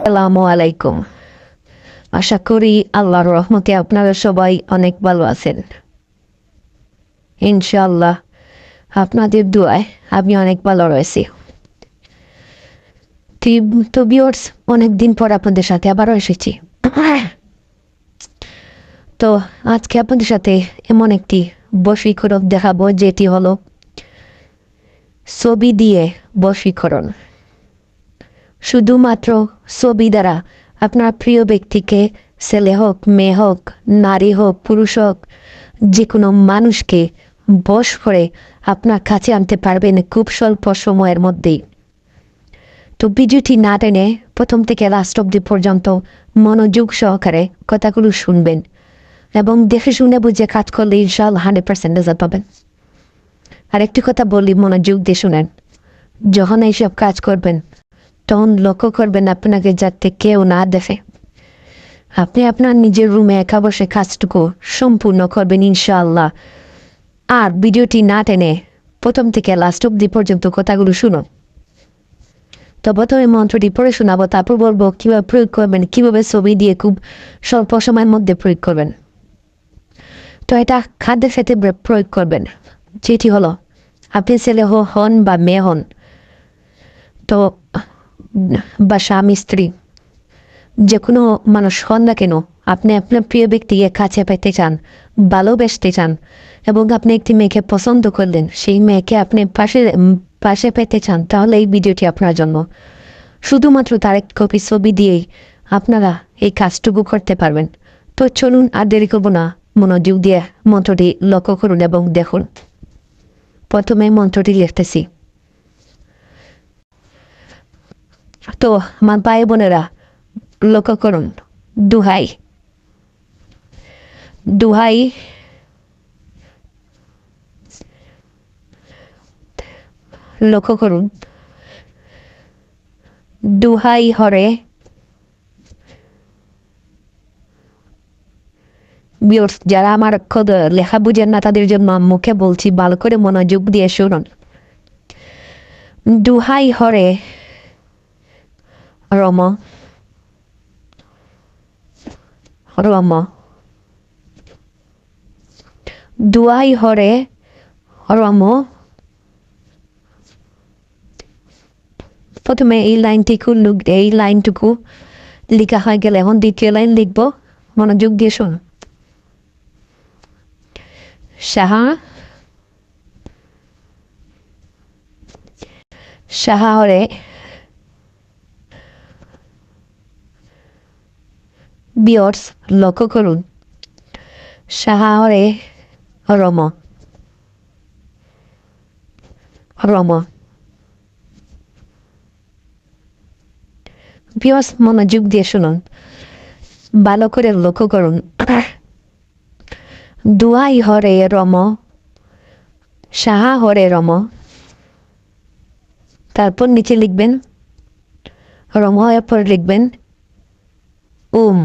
আসসালামু আলাইকুম। আশা করি আল্লাহর রহমতে আপনারা সবাই অনেক ভালো আছেন। ইনশাআল্লাহ, আপনাদের দোয়ায় আমি অনেক ভালো রয়েছি। তি- বিয়র্স অনেক দিন পর আপনাদের সাথে আবারও এসেছি। তো আজকে আপনাদের সাথে এমন একটি বশীকরণ দেখাবো, যেটি হলো ছবি দিয়ে বশীকরণ। শুধুমাত্র ছবি দ্বারা আপনার প্রিয় ব্যক্তিকে ছেলে হোক, মেয়ে হোক, নারী হোক, পুরুষ হোক যে কোনো মানুষকে বস করে আপনার কাছে আনতে পারবেন খুব স্বল্প সময়ের মধ্যেই। তো ভিডিওটি না টেনে প্রথম থেকে লাস্ট অব্দি পর্যন্ত মনোযোগ সহকারে কথাগুলো শুনবেন এবং দেখে শুনে বুঝে কাজ করলে ইনশাল্লাহ হান্ড্রেড পার্সেন্ট রেজাল্ট পাবেন। আর একটি কথা বলি মনোযোগ দিয়ে শুনেন। যখন এইসব কাজ করবেন তখন লক্ষ্য করবেন আপনাকে যাতে কেউ না দেখে আপনি আপনার নিজের রুমে একা বসে কাজটুকু সম্পূর্ণ করবেন ইনশাআল্লাহ আর ভিডিওটি না টেনে প্রথম থেকে লাস্ট অব্দি পর্যন্ত কথাগুলো শুনুন তো প্রথমে মন্ত্রটি পড়ে শোনাবো তারপর বলব কীভাবে প্রয়োগ করবেন কীভাবে ছবি দিয়ে খুব স্বল্প সময়ের মধ্যে প্রয়োগ করবেন তো এটা খাদ্যের সাথে প্রয়োগ করবেন যেটি হলো আপনি ছেলে হন বা মেয়ে হন তো বা স্বামী স্ত্রী যে কোনো মানুষ হন না কেন, আপনি আপনার প্রিয় ব্যক্তিকে কাছে পেতে চান, ভালোবাসতে চান, এবং আপনি একটি মেয়েকে পছন্দ করলেন, সেই মেয়েকে আপনি পাশে পাশে পেতে চান, তাহলে এই ভিডিওটি আপনার জন্য। শুধুমাত্র তার এক কপি ছবি দিয়েই আপনারা এই কাজটুকু করতে পারবেন। তো চলুন আর দেরি করব না, মনোযোগ দিয়ে মন্ত্রটি লক্ষ্য করুন এবং দেখুন। প্রথমে মন্ত্রটি লিখতেছি। তো, আমার ভাই বোনেরা, লক্ষ্য করুন, দুহাই। দুহাই। লক্ষ্য করুন। দুহাই হরে। যারা আমার লেখা বুঝেন না, তাদের জন্য মুখে বলছি, ভালো করে মনোযোগ দিয়ে শুনুন। দুহাই হরে। রম রম দুয়াই হরে রম প্রথমে এই লাইনটিকু লুক- এই লাইনটুকু লেখা হয়ে গেলে এখন দ্বিতীয় লাইন লিখব মনোযোগ দিয়ে শুন সাহা সাহা হরে বিয়র্স লক্ষ্য করুন। সাহারে রম। রম। বিয়র্স মনোযোগ দিয়ে শুনুন। ভালো করে লক্ষ্য করুন। দুয়াই হরে রম, সাহা হরে রম। তারপর নিচে লিখবেন, রম পর লিখবেন, উম।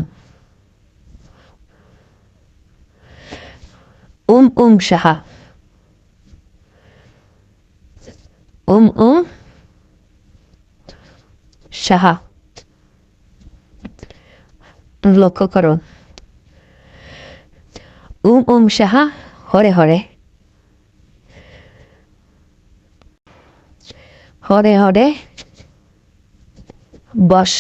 উম উম সাহা উম উম সাহা লক্ষ্য করো উম উম সাহা হরে হরে হরে হরে বস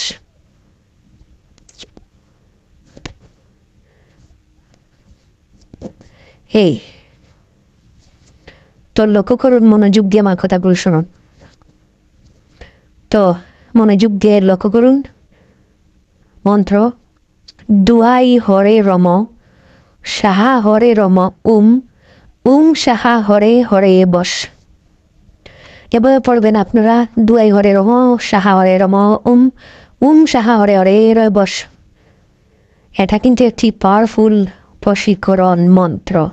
এই তো লক্ষ্য করুন, মনোযোগ দিয়ে আমার কথাগুলো শুনুন। তো, মনোযোগ দিয়ে লক্ষ্য করুন। মন্ত্র দুয়াই হরে রম, সাহা হরে রম, উম উম, সাহা হরে হরে বস। এভাবে পড়বেন আপনারা দুয়াই হরে রম, সাহা হরে রম, উম উম, সাহা হরে হরে রে বস। এটা কিন্তু একটি পাওয়ারফুল প্রশিক্ষণ মন্ত্র।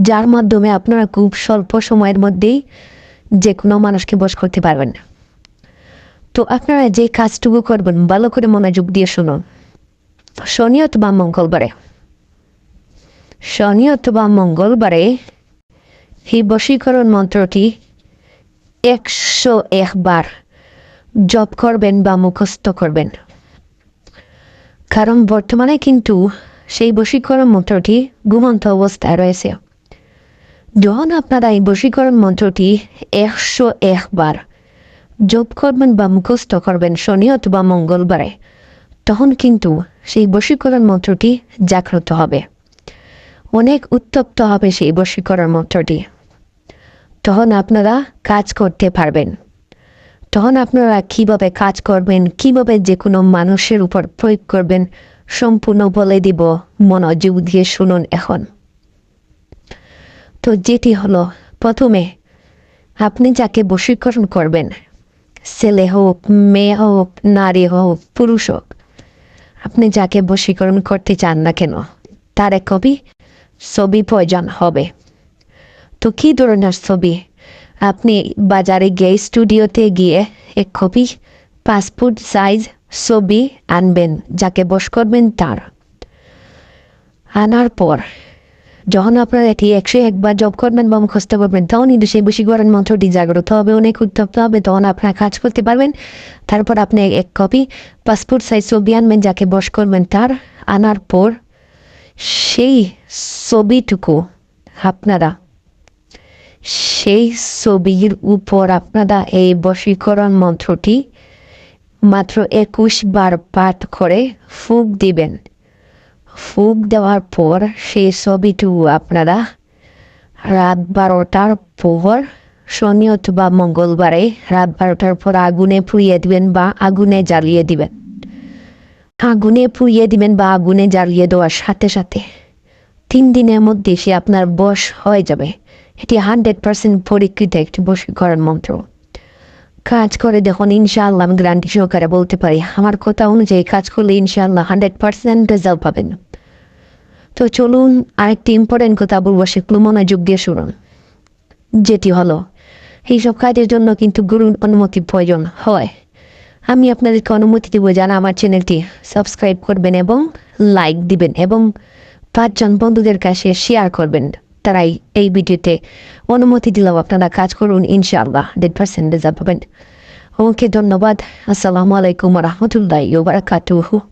যার মাধ্যমে আপনারা খুব স্বল্প সময়ের মধ্যেই যে কোনো মানুষকে বশ করতে পারবেন। তো আপনারা যে কাজটুকু করবেন, ভালো করে মনোযোগ দিয়ে শুনুন। শনি অথবা মঙ্গলবারে। শনি অথবা মঙ্গলবারে এই বশীকরণ মন্ত্রটি একশো একবার জপ করবেন বা মুখস্থ করবেন। কারণ বর্তমানে কিন্তু সেই বশীকরণ মন্ত্রটি ঘুমন্ত অবস্থায় রয়েছে। যখন আপনারা এই বশীকরণ মন্ত্রটি একশো একবার জপ করবেন বা মুখস্থ করবেন, শনি অথবা মঙ্গলবারে, তখন কিন্তু সেই বশীকরণ মন্ত্রটি জাগ্রত হবে। অনেক উত্তপ্ত হবে সেই বশীকরণ মন্ত্রটি। তখন আপনারা কাজ করতে পারবেন। তখন আপনারা কীভাবে কাজ করবেন, কীভাবে যে কোনো মানুষের উপর প্রয়োগ করবেন, সম্পূর্ণ বলে দিব, মনোযোগ দিয়ে শুনুন এখন। তো যেটি হলো, প্রথমে আপনি যাকে বশীকরণ করবেন, ছেলে হোক, মেয়ে হোক, নারী হোক, পুরুষ হোক, আপনি যাকে বশীকরণ করতে চান না কেন, তার এক কবি ছবি প্রয়োজন হবে। তো কী ধরনের ছবি? আপনি বাজারে গিয়ে স্টুডিওতে গিয়ে এক কপি পাসপোর্ট সাইজ ছবি আনবেন, যাকে বস করবেন তার। আনার পর যখন আপনার এটি একশো একবার জব করবেন বা মুখস্থ করবেন, তখন কিন্তু সেই বশীকরণ মন্ত্রটি জাগ্রত হবে, অনেক উত্তপ্ত হবে। তখন আপনার কাজ করতে পারবেন। তারপর আপনি এক কপি পাসপোর্ট সাইজ ছবি আনবেন, যাকে বস করবেন তার আনার পর সেই ছবিটুকু আপনারা, সেই ছবির উপর আপনারা এই বশীকরণ মন্ত্রটি মাত্র একুশ বার পাঠ করে ফুক দিবেন। ফুক দেওয়ার পর সেই ছবিটু আপনারা রাত বারোটার পর, শনি অথবা মঙ্গলবারে রাত বারোটার পর আগুনে পুড়িয়ে দিবেন বা আগুনে জ্বালিয়ে দিবেন। আগুনে পুড়িয়ে দিবেন বা আগুনে জ্বালিয়ে দেওয়ার সাথে সাথে তিন দিনের মধ্যে সে আপনার বশ হয়ে যাবে। এটি হান্ড্রেড পার্সেন্ট পরীক্ষিত একটি বশীকরণ মন্ত্র। কাজ করে দেখুন, ইনশাআল্লাহ আমি গ্যারান্টি সহকারে বলতে পারি। আমার কথা অনুযায়ী কাজ করলে ইনশাআল্লাহ হান্ড্রেড পার্সেন্ট রেজাল্ট পাবেন। তো চলুন আরেকটি ইম্পর্টেন্ট কথা বলব, সেগুলো মনোযোগ দিয়ে শুনুন। যেটি হলো, এইসব কাজের জন্য কিন্তু গুরুর অনুমতি প্রয়োজন হয়। আমি আপনাদেরকে অনুমতি দেবো, যারা আমার চ্যানেলটি সাবস্ক্রাইব করবেন এবং লাইক দিবেন এবং পাঁচজন বন্ধুদের কাছে শেয়ার করবেন। তারাই এই ভিডিওতে অনুমতি দিলেও আপনারা কাজ করুন, ইনশাআল্লাহ। হান্ড্রেড পার্সেন্ট রেজাল্ট পাবেন। ওকে ধন্যবাদ। আসসালামু আলাইকুম রহমতুল্লাহ বারাকাতুহু।